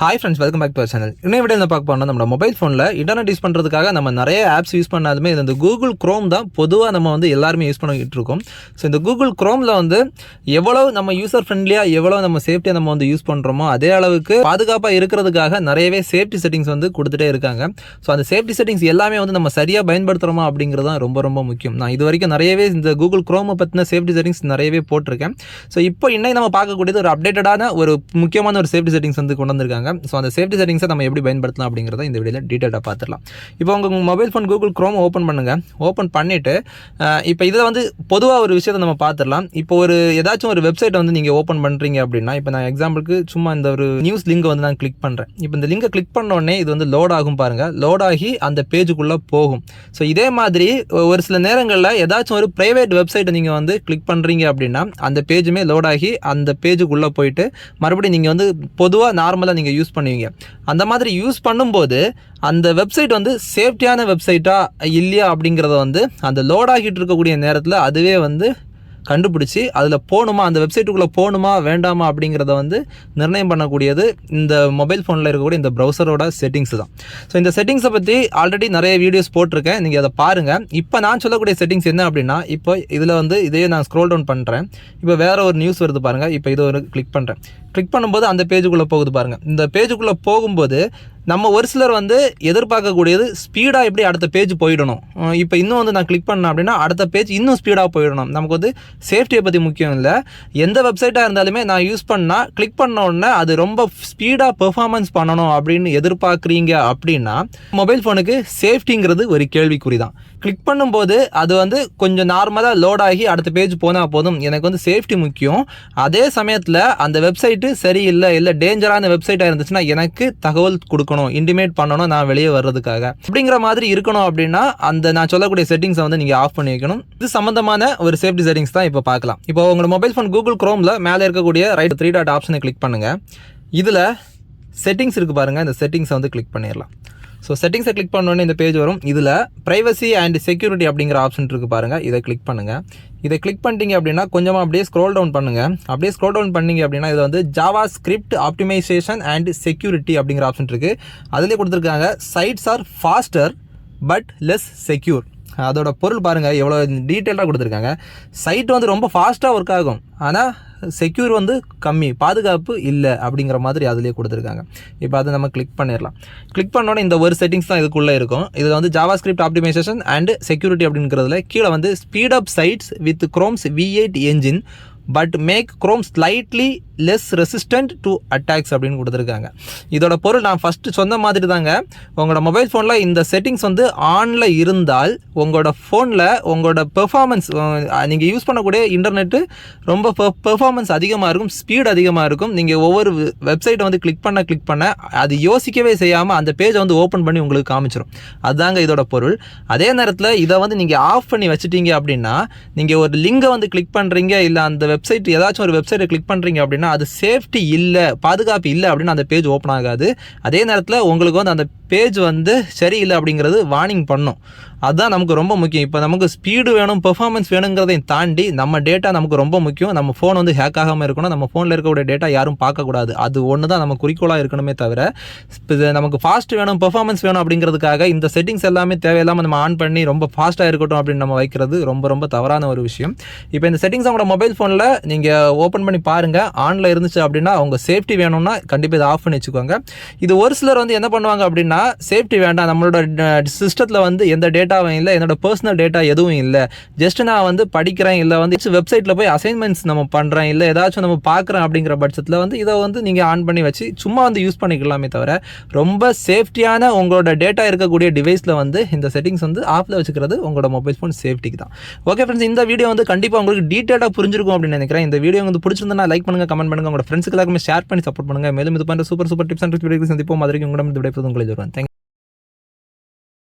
Hi friends welcome back to our channel இன்னும் விட என்ன பார்க்க போனால் நம்ம மொபைல் ஃபோனில் இன்டர்நெட் யூஸ் பண்ணுறதுக்காக நம்ம நிறைய ஆப்ஸ் யூஸ் பண்ணாலுமே இந்த கூகுள் க்ரோம் தான் பொதுவாக நம்ம வந்து எல்லாருமே யூஸ் பண்ணிக்கிட்டு இருக்கோம். ஸோ இந்த கூகுள் க்ரோமில் வந்து எவ்வளோ நம்ம யூசர் ஃப்ரெண்ட்லியாக எவ்வளோ நம்ம சேஃப்டியாக நம்ம வந்து யூஸ் பண்ணுறோமோ அதே அளவுக்கு பாதுகாப்பாக இருக்கிறதுக்காக நிறையவே சேஃப்டி செட்டிங்ஸ் வந்து கொடுத்துட்டே இருக்காங்க. ஸோ அந்த சேஃப்டி செட்டிங்ஸ் எல்லாமே வந்து நம்ம சரியாக பயன்படுத்துகிறோமா அப்படிங்கிறது தான் ரொம்ப ரொம்ப முக்கியம். நான் இது வரைக்கும் நிறையவே இந்த கூகுள் க்ரோமை பற்றின சேஃப்டி செட்டிங்ஸ் நிறையவே போட்டிருக்கேன். ஸோ இப்போ இன்னைக்கு நம்ம பார்க்கக்கூடியது ஒரு அப்டேட்டடான ஒரு முக்கியமான ஒரு சேஃப்டி செட்டிங்ஸ் வந்து கொண்டு வந்திருக்காங்க. ஸோ அந்த சேஃப்டி செட்டிங்ஸை நம்ம எப்படி பயன்படுத்தலாம் அப்படிங்கிறத இந்த வீடியோவில் டீட்டெயிலாக பார்த்துடலாம். இப்போ உங்கள் mobile phone Google Chrome open பண்ணுங்கள் ஓப்பன் பண்ணிவிட்டு இப்போ இதில் வந்து பொதுவாக ஒரு விஷயத்தை நம்ம பார்த்துடலாம். இப்போ ஒரு ஏதாச்சும் ஒரு வெப்சைட்டை வந்து நீங்கள் ஓப்பன் பண்ணுறீங்க அப்படின்னா இப்போ நான் எக்ஸாம்பிளுக்கு சும்மா இந்த ஒரு நியூஸ் லிங்கை வந்து நான் கிளிக் பண்ணுறேன் இப்போ இந்த லிங்கை கிளிக் பண்ணோடனே இது வந்து லோட் ஆகும் பாருங்கள் லோட் ஆகி அந்த பேஜுக்குள்ளே போகும். ஸோ இதே மாதிரி ஒரு சில நேரங்களில் ஏதாச்சும் ஒரு ப்ரைவேட் வெப்சைட்டை நீங்கள் வந்து கிளிக் பண்ணுறீங்க அப்படின்னா அந்த பேஜுமே லோட் ஆகி அந்த பேஜுக்குள்ளே போயிட்டு மறுபடியும் நீங்கள் வந்து பொதுவாக நார்மலாக நீங்கள் யூஸ் பண்ணுவீங்க. அந்த மாதிரி யூஸ் பண்ணும்போது அந்த வெப்சைட் வந்து சேஃப்டியான வெப்சைட்டாக இல்லையா அப்படிங்கிறத வந்து அந்த லோட் ஆகிட்டு இருக்கக்கூடிய நேரத்தில் அதுவே வந்து கண்டுபிடிச்சி அதில் போகணுமா அந்த வெப்சைட்டுக்குள்ளே போகணுமா வேண்டாமா அப்படிங்கிறத வந்து நிர்ணயம் பண்ணக்கூடியது இந்த மொபைல் ஃபோனில் இருக்கக்கூடிய இந்த ப்ரௌசரோட செட்டிங்ஸ் தான். ஸோ இந்த செட்டிங்ஸை பற்றி ஆல்ரெடி நிறைய வீடியோஸ் போட்டிருக்கேன். நீங்கள் அதை பாருங்கள் இப்போ நான் சொல்லக்கூடிய செட்டிங்ஸ் என்ன அப்படின்னா இப்போ இதில் வந்து இதையே நான் ஸ்க்ரோல் டவுன் பண்ணுறேன் இப்போ வேறு ஒரு நியூஸ் வருது பாருங்கள் இப்போ இது ஒரு கிளிக் பண்ணுறேன் கிளிக் பண்ணும்போது அந்த பேஜுக்குள்ளே போகுது பாருங்கள் இந்த பேஜுக்குள்ளே போகும்போது நம்ம ஒரு சிலர் வந்து எதிர்பார்க்கக்கூடியது ஸ்பீடாக எப்படி அடுத்த பேஜ் போயிடணும். இப்போ இன்னும் வந்து நான் கிளிக் பண்ணேன் அப்படின்னா அடுத்த பேஜ் இன்னும் ஸ்பீடாக போயிடணும். நமக்கு வந்து சேஃப்டியை பற்றி முக்கியம் இல்லை. எந்த வெப்சைட்டாக இருந்தாலுமே நான் யூஸ் பண்ணால் கிளிக் பண்ண உடனே அது ரொம்ப ஸ்பீடாக பெர்ஃபார்மன்ஸ் பண்ணணும் அப்படின்னு எதிர்பார்க்குறீங்க அப்படின்னா மொபைல் ஃபோனுக்கு சேஃப்டிங்கிறது ஒரு கேள்விக்குறி தான். கிளிக் பண்ணும்போது அது வந்து கொஞ்சம் நார்மலாக லோட் ஆகி அடுத்த பேஜ் போனால் போதும். எனக்கு வந்து சேஃப்டி முக்கியம். அதே சமயத்தில் அந்த வெப்சைட்டு சரியில்லை இல்லை டேஞ்சரான வெப்சைட்டாக இருந்துச்சுன்னா எனக்கு தகவல் கொடுக்கணும். இன்டிமேட் பண்ணணும் நான் வெளியே வர்றதுக்காக. அப்படிங்கிற மாதிரி இருக்கணும் அப்படின்னா அந்த நான் சொல்லக்கூடிய செட்டிங்ஸை வந்து நீங்கள் ஆஃப் பண்ணி வைக்கணும். இது சம்மந்தமான ஒரு சேஃப்டி செட்டிங்ஸ் தான் இப்போ பார்க்கலாம். இப்போ உங்களோட மொபைல் ஃபோன் கூகுள் க்ரோமில் மேலே இருக்கக்கூடிய ரைட் த்ரீ டாட் ஆப்ஷனை கிளிக் பண்ணுங்கள் இதில் செட்டிங்ஸ் இருக்குது பாருங்கள் இந்த செட்டிங்ஸை வந்து கிளிக் பண்ணிடலாம். ஸோ செட்டிங்ஸை கிளிக் பண்ணோன்னே இந்த பேஜ் வரும். இதில் ப்ரைவசி அண்ட் செக்யூரிட்டி அப்படிங்கிற ஆப்ஷன் இருக்குது பாருங்கள் இதை கிளிக் பண்ணுங்கள் இதை கிளிக் பண்ணிட்டீங்க அப்படின்னா கொஞ்சமாக அப்படியே ஸ்க்ரோல் டவுன் பண்ணுங்கள் அப்படியே ஸ்க்ரோல் டவுன் பண்ணிங்க அப்படின்னா இதில் வந்து JavaScript optimisation and security அப்படிங்கிற ஆப்ஷன் இருக்குது அதிலே கொடுத்துருக்காங்க sites are faster but less secure அதோட பொருள் பாருங்கள் எவ்வளோ டீட்டெயிலாக கொடுத்துருக்காங்க. சைட் வந்து ரொம்ப ஃபாஸ்ட்டாக ஒர்க் ஆகும். ஆனால் செக்யூர் வந்து கம்மி பாதுகாப்பு இல்லை அப்படிங்கிற மாதிரி அதிலே கொடுத்துருக்காங்க. இப்போ அதை நம்ம கிளிக் பண்ணிடலாம். கிளிக் பண்ணோன்னே இந்த ஒரு செட்டிங்ஸ் தான் இதுக்குள்ளே இருக்கும். இது வந்து JavaScript optimisation and security அப்படிங்கிறதுல கீழே வந்து speed up sites with Chrome's V eight engine but make Chrome slightly less resistant to attacks அப்படின்னு கொடுத்துருக்காங்க. இதோட பொருள் நான் ஃபஸ்ட்டு சொன்ன மாதிரி தாங்க உங்களோட மொபைல் ஃபோனில் இந்த செட்டிங்ஸ் வந்து ஆனில் இருந்தால் உங்களோட ஃபோனில் உங்களோட பெர்ஃபார்மன்ஸ் நீங்கள் யூஸ் பண்ணக்கூடிய இன்டர்நெட்டு ரொம்ப பெர்ஃபார்மன்ஸ் அதிகமாக இருக்கும் ஸ்பீட் அதிகமாக இருக்கும். நீங்கள் ஒவ்வொரு வெப்சைட்டை வந்து கிளிக் பண்ண கிளிக் பண்ண அது யோசிக்கவே செய்யாமல் அந்த பேஜை வந்து ஓப்பன் பண்ணி உங்களுக்கு காமிச்சிடும் அதுதாங்க இதோட பொருள். அதே நேரத்தில் இதை வந்து நீங்கள் ஆஃப் பண்ணி வச்சுட்டீங்க அப்படின்னா நீங்கள் ஒரு லிங்கை வந்து கிளிக் பண்ணுறீங்க இல்லை அந்த வெப்சைட் ஏதாச்சும் ஒரு வெப்சைட்டை கிளிக் பண்ணுறீங்க அப்படின்னா அது சேஃப்டி இல்லை பாதுகாப்பு இல்லை அப்படின்னு அந்த பேஜ் ஓப்பன் ஆகாது. அதே நேரத்தில் உங்களுக்கு வந்து அந்த பேஜ் வந்து சரியில்லை அப்படிங்கிறது வார்னிங் பண்ணும். அதுதான் நமக்கு ரொம்ப முக்கியம். இப்போ நமக்கு ஸ்பீடு வேணும் பெர்ஃபார்மன்ஸ் வேணுங்கிறதையும் தாண்டி நம்ம டேட்டா நமக்கு ரொம்ப முக்கியம். நம்ம ஃபோன் வந்து ஹேக் ஆகாமல் இருக்கணும். நம்ம ஃபோனில் இருக்கக்கூடிய டேட்டா யாரும் பார்க்கக்கூடாது. அது ஒன்று தான் நம்ம குறிக்கோளாக இருக்கணுமே தவிர இது நமக்கு ஃபாஸ்ட் வேணும் பெர்ஃபார்மன்ஸ் வேணும் அப்படிங்கிறதுக்காக இந்த செட்டிங்ஸ் எல்லாமே தேவையில்லாமல் நம்ம ஆன் பண்ணி ரொம்ப ஃபாஸ்ட்டாக இருக்கட்டும் அப்படின்னு நம்ம வைக்கிறது ரொம்ப ரொம்ப தவறான ஒரு விஷயம். இப்போ இந்த செட்டிங்ஸ் உங்களோட மொபைல் ஃபோனில் நீங்கள் ஓப்பன் பண்ணி பாருங்கள் ஆனில் இருந்துச்சு அப்படின்னா அவங்க சேஃப்டி வேணும்னா கண்டிப்பாக இதை ஆஃப் பண்ணி வச்சுக்கோங்க. இது ஒரு சிலர் வந்து என்ன பண்ணுவாங்க அப்படின்னா சேஃப்டி வேண்டாம். நம்மளோட சிஸ்டத்தில் வந்து எந்த டேட்டாவும் இல்லை என்னோட பர்சனல் டேட்டா எதுவும் இல்லை. ஜஸ்ட் நான் வந்து படிக்கிறேன் இல்லை வந்து வெப்சைட்டில் போய் அசைன்மெண்ட்ஸ் நம்ம பண்ணுறேன் இல்லை ஏதாச்சும் நம்ம பார்க்குறேன் அப்படிங்கிற பட்சத்தில் வந்து இதை வந்து நீங்கள் ஆன் பண்ணி வச்சு சும்மா வந்து யூஸ் பண்ணிக்கலாமே தவிர ரொம்ப சேஃப்டியான உங்களோட டேட்டா இருக்கக்கூடிய டிவைஸில் வந்து இந்த செட்டிங்ஸ் வந்து ஆப்பில் வச்சுக்கிறது உங்களோட மொபைல் ஃபோன் சேஃப்டிக்கு தான். ஓகே ஃப்ரெண்ட்ஸ் இந்த வீடியோ வந்து கண்டிப்பாக உங்களுக்கு டீட்டெயிலாக புரிஞ்சிருக்கும் அப்படின்னு நினைக்கிறேன். இந்த வீடியோ வந்து பிடிச்சிருந்தா லைக் பண்ணுங்கள் கமெண்ட் பண்ணுங்கள் உங்களோட ஃப்ரெண்ட்ஸ்க்கு எல்லாருமே ஷேர் பண்ணி சப்போர்ட் பண்ணுங்கள் மேலும் இது பண்ணுற super super tips and video சந்திப்போம். மாதிரி உங்களிடம் விடைபெறுவது உங்களுக்கு